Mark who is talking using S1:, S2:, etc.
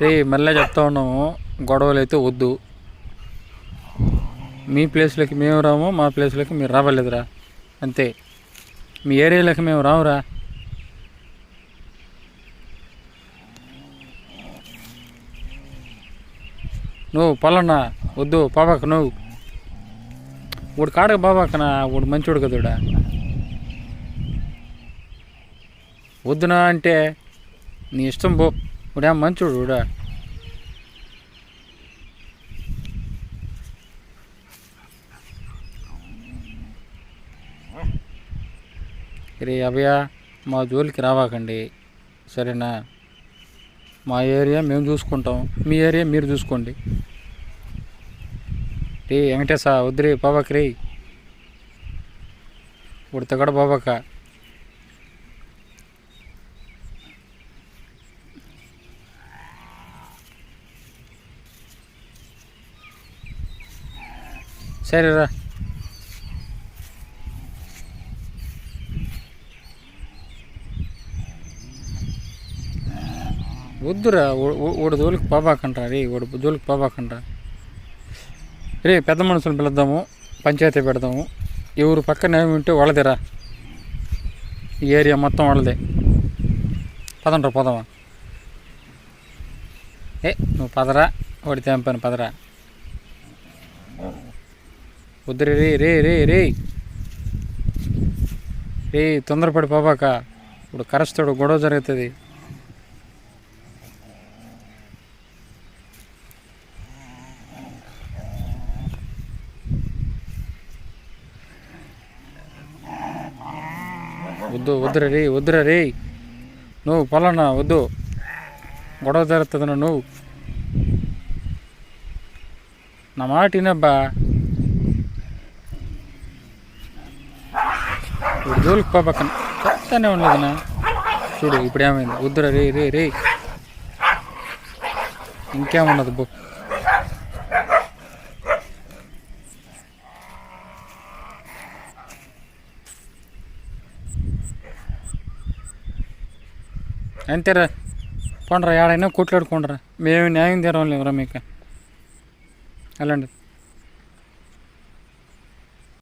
S1: రే మళ్ళీ చెప్తా ఉన్నాము. గొడవలు అయితే వద్దు. మీ ప్లేస్లోకి మేము రాము మా ప్లేస్లోకి మీరు రావలేదురా. అంతే. మీ ఏరియాలోకి మేము రావురా నువ్వు పొలన్నా వద్దు పాబాక నువ్వు. వాడు కాడక బాబాకనా? వాడు మంచోడు కదుడా వద్దునా అంటే నీ ఇష్టం పో. వాడే మంచోడు వాడా రే అభయ మా జోలికి రావాకండి. సరేనా? మా ఏరియా మేము చూసుకుంటాం. మీ ఏరియా మీరు చూసుకోండి. రే వెంకటేశ వద్దురే బాబాకి రే ఉడతగడ బాబాక. సరేరా వద్దురా ఓడి జోలికి పాబాకంటారా రే ఓడి జోలికి పాబాకంటారా రే పెద్ద మనుషులు పిలుద్దాము పంచాయతీ పెడదాము. ఎవరు పక్కన ఏమి ఉంటే వాళ్ళదేరా ఈ ఏరియా మొత్తం వాళ్ళదే. పదంటారు పోదామా. ఏ నువ్వు పదరా వాడి తెంపాను పదరా. వద్దురే రే రే రే రే రే తొందరపడి పోబాక ఇప్పుడు కరస్తాడు గొడవ జరుగుతుంది వద్దు వద్దురా రే వద్దురా రే నువ్వు పొలన్నా వద్దు గొడవ జరుగుతుంది నువ్వు నా మాట వినబ్బా ఇప్పుడు జోలికి పో పక్కన చెప్తానే ఉండదునా చూడు ఇప్పుడు ఏమైంది? వద్దురా రే రే రే ఇంకేమున్నది బో. అంతేరా. పండరా ఏడైనా కొట్లాడుకోండిరా. మేము న్యాయం తీరం లేవురా మీకు. వెళ్ళండి.